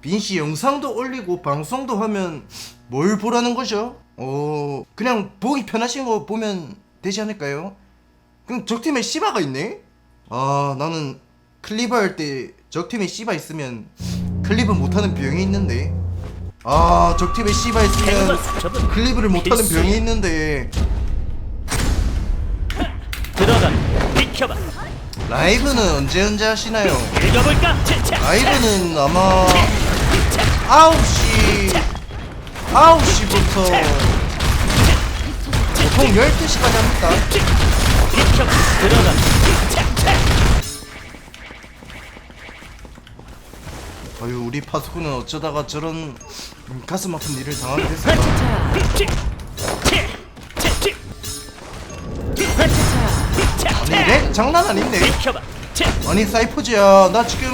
빈씨 영상도 올리고 방송도 하면 뭘 보라는 거죠? 어 그냥 보기 편하신 거 보면 되지 않을까요? 그럼 적팀에 씨바가 있네? 아 나는 클리브 할때 적팀에 씨바 있으면 클리브 못하는 병이 있는데 아 적팀에 씨바 있으면 접은 클리브를 못하는. 병이 있는데 들어가 비켜봐 라이브는 언제 언제 하시나요? 라이브는 아마 9시. 9시부터. 보통 12시까지 합니다. 아유 우리 파수꾼은 어쩌다가 저런 음, 가슴 아픈 일을 당하게 됐을까? 렉 장난 아닌데? 아니 사이퍼즈야. 나 지금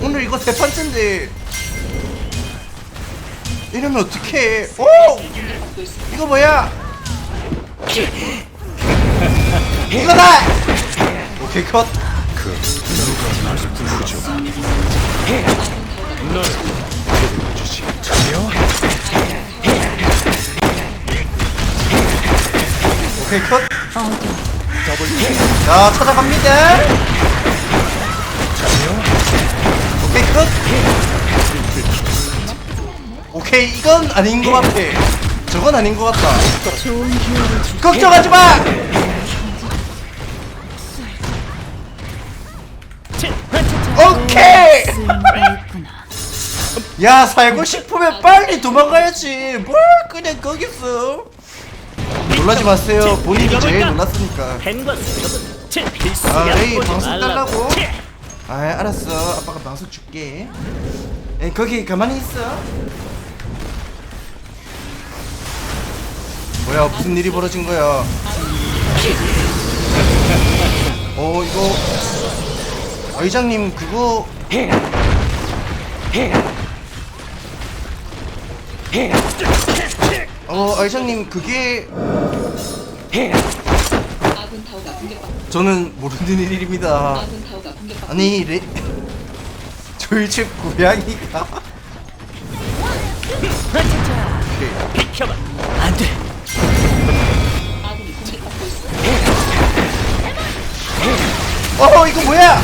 오늘 이거 세 판째인데 이러면 어떡해? 오! 이거 뭐야? 이거다! 오케이 컷. 오케이 컷. 자 찾아갑니다 이건 아닌 것 같아. 저건 아닌 것 같다. 걱정하지 마! 오케이! 야 살고 싶으면 빨리 도망가야지. 뭘 그냥 거기서. 놀라지 마세요. 본인이 제일 놀랐으니까. 아, 에이, 방송. 달라고? 아 알았어. 아빠가 방송 줄게. 에 거기 가만히 있어 뭐야 무슨 일이 벌어진 거야? 어 이거. 의장님 그거. 어 의장님 그게. 저는 모르는 일입니다. 아니 레 집 고양이가. 오케이. 비켜봐 어 이거 뭐야?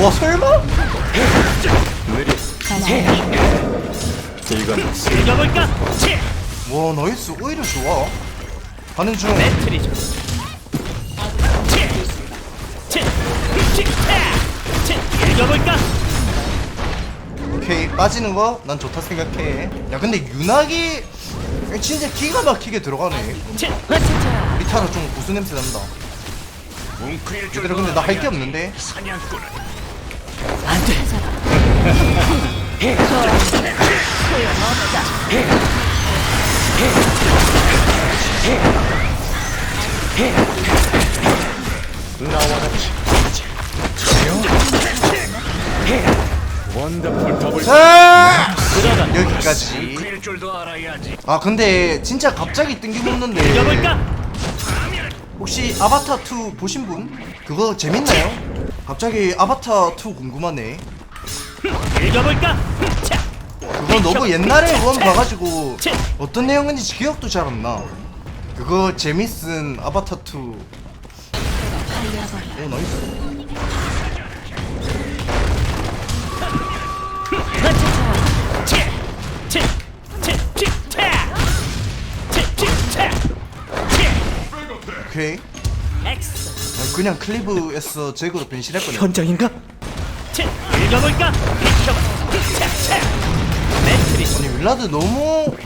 와 설마? 와 나이스. 오히려 좋아. 가는 중. 배틀이죠 오케이 빠지는 거 난 좋다 생각해. 야 근데 윤학이 진짜 기가 막히게 들어가네. 리타라 좀 고수 냄새 난다 얘들아 근데 나 할 게 없는데? 안돼. 자 들어가 여기까지. 아 근데 진짜 갑자기 뜬금없는데 혹시 아바타 2 보신 분? 그거 재밌나요? 갑자기 아바타 2 궁금하네. 읽어볼까 그거 너무 옛날에 원 봐가지고 어떤 내용인지 기억도 잘 안 나. 그거 재밌은 아바타 2. 오 나이스. 오케이. 아, 그냥 클리브에서 제거로 변신했거든. 현장인가? 읽어볼까? 비켜봐. 배틀이죠 아니 윌라드 너무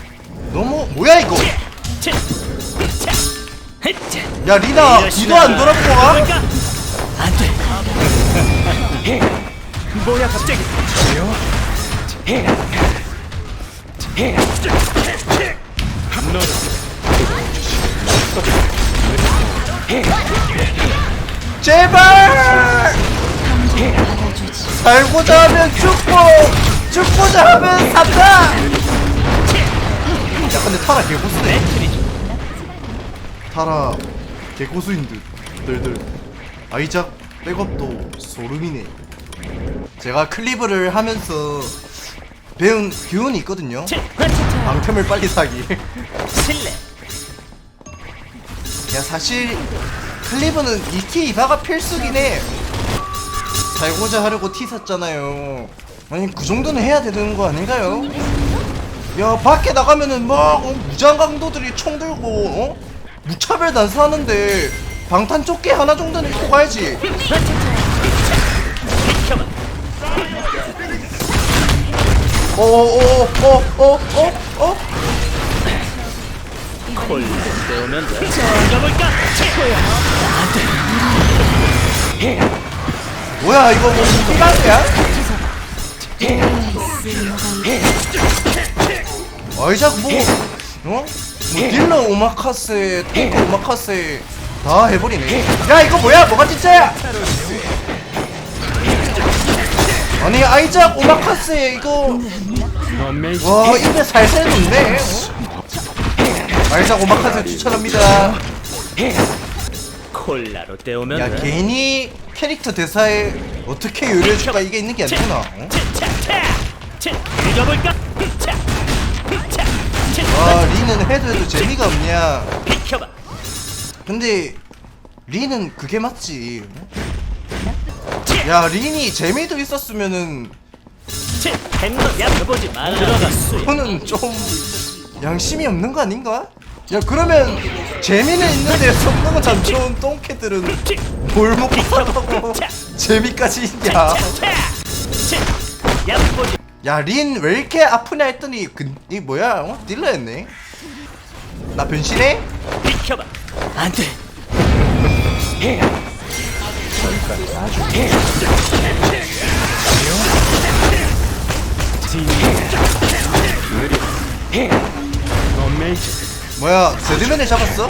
너무 뭐야 이거? 야 리나 뒤도 안 돌아보고 가? 안돼. 뭐야 갑자기 제발! 살고자 하면 죽고 죽고자 하면 산다! 야 근데 타라 개고수네 타라 개고수인 듯 들들 아이작 백업도 소름이네 제가 클리브를 하면서 배운 교훈이 있거든요. 방템을 빨리 사기. 야 사실 클리브는 ET 이바가 필수긴 해 살고자 하려고 T 샀잖아요 아니 그 정도는 해야 되는 거 아닌가요? 야 밖에 나가면은 막 어, 무장 강도들이 총 들고 어? 무차별 단수하는데 방탄 조끼 하나 정도는 입고 가야지 화차차. 비켜봐. 어어어어어어어 콜 때우면 돼. 읽어볼까? 뭐야 이거 뭐 피가스야? 아이작 뭐 어? 뭐 딜러 오마카세 탱크 오마카세 다 해버리네 야 이거 뭐야 뭐가 진짜야 아니 아이작 오마카세 이거 와 입에 살살 녹네 어? 아이작 오마카세 추천합니다 콜라로 때우면 야 돼. 괜히 캐릭터 대사에 어떻게 요리해줄까 이게 있는 게 아니구나 어? 읽어볼까? 와 리는 해도 해도 재미가 없냐 비켜봐. 근데 리는 그게 맞지 야 린이 재미도 있었으면은 치, 행동 약보지 말라. 들어갔어. 그거는 좀 양심이 없는 거 아닌가? 야 그러면 재미는 있는데 성능은 참 좋은 똥캐들은 뭘 먹고 살라고 재미까지 있냐. 야 린 왜 이렇게 아프냐 했더니 그, 이 뭐야 어? 딜러였네 나 변신해? 비켜봐. 안 돼. 뭐야 데드맨을 잡았어?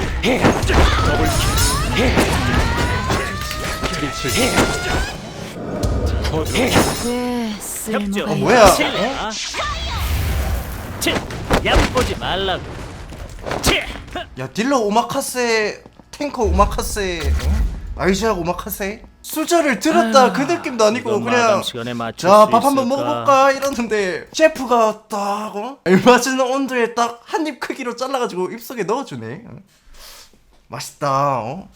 어, 뭐야? 아. 치, 약보지 말라고. 치, 야 딜러 오마카세 탱커 오마카세 어? 아이작 오마카세 수저를 들었다 그 느낌도 아니고 그냥 마감 시간에 맞출 자 수 밥 한번 있을까? 먹어볼까 이러는데 셰프가 딱 어? 알맞은 온도에 딱 한 입 크기로 잘라가지고 입속에 넣어주네 어? 맛있다 어?